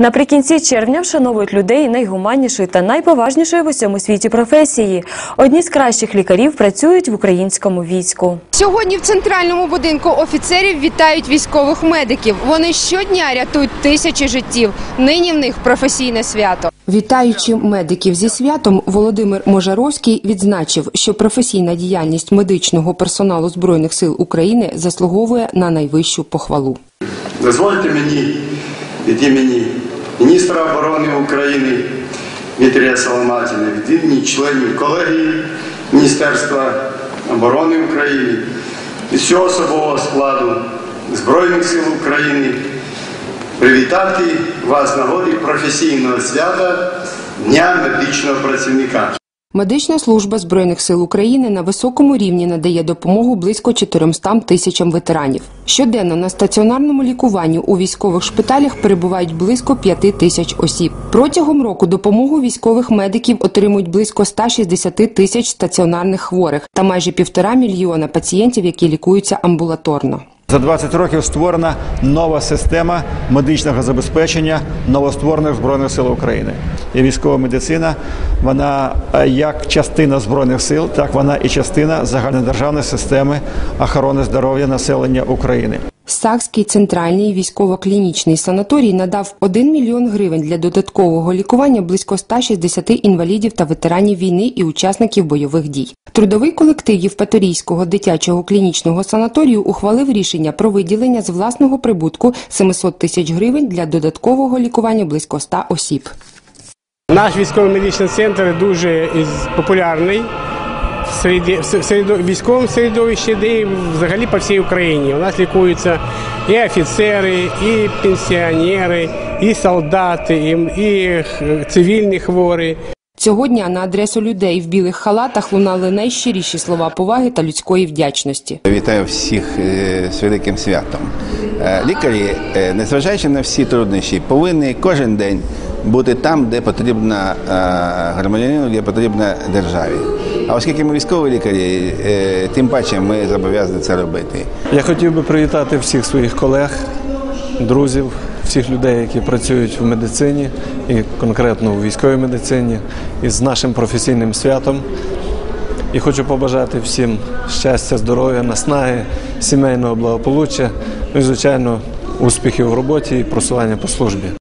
Наприкінці червня вшановують людей найгуманнішої та найповажнішої в усьому світі професії. Одні з кращих лікарів працюють в українському війську. Сьогодні в центральному будинку офіцерів вітають військових медиків. Вони щодня рятують тисячі життів. Нині в них професійне свято. Вітаючи медиків зі святом, Володимир Можаровський відзначив, що професійна діяльність медичного персоналу збройних сил України заслуговує на найвищу похвалу. Дозвольте мені від імені міністра оборони України Вітрія Соломатіна, від членів колегії Міністерства оборони України, від всього особового складу Збройних сил України привітати вас на нагоді професійного свята Дня медичного працівника. Медична служба збройних сил України на високому рівні надає допомогу близько 400 тисячам ветеранів. Щоденно на стаціонарному лікуванні у військових шпиталях перебувають близько 5 тисяч осіб. Протягом року допомогу військових медиків отримують близько 160 тисяч стаціонарних хворих та майже півтора мільйона пацієнтів, які лікуються амбулаторно. За 20 років створена нова система медичного забезпечення новостворених збройних сил України. І військова медицина, вона е, як частина збройних сил, так вона і частина загальнодержавної системи охорони здоров'я населення України. Сакський центральний військово-клінічний санаторій надав 1 мільйон гривень для додаткового лікування близько 160 інвалідів та ветеранів війни і учасників бойових дій. Трудовий колектив Євпаторійського дитячого клінічного санаторію ухвалив рішення про виділення з власного прибутку 700 тисяч гривень для додаткового лікування близько 100 осіб. Наш військовий медичний центр дуже популярний в середі, в військовому середовищі, де і взагалі по всій Україні. У нас лікуються і офіцери, і пенсіонери, і солдати, і, і цивільні хворі. Цього дня на адресу людей в білих халатах лунали найщиріші слова поваги та людської вдячності. Вітаю всіх е, з великим святом. Е, Лікарі, е, незважаючи на всі труднощі, повинні кожен день бути там, де потрібна громадянину, де потрібна державі. А оскільки ми військові лікарі, е, тим паче ми зобов'язані це робити. Я хотів би привітати всіх своїх колег, друзів, всіх людей, які працюють в медицині і конкретно у військовій медицині, із нашим професійним святом. І хочу побажати всім щастя, здоров'я, наснаги, сімейного благополуччя, ну і, звичайно, успіхів в роботі і просування по службі.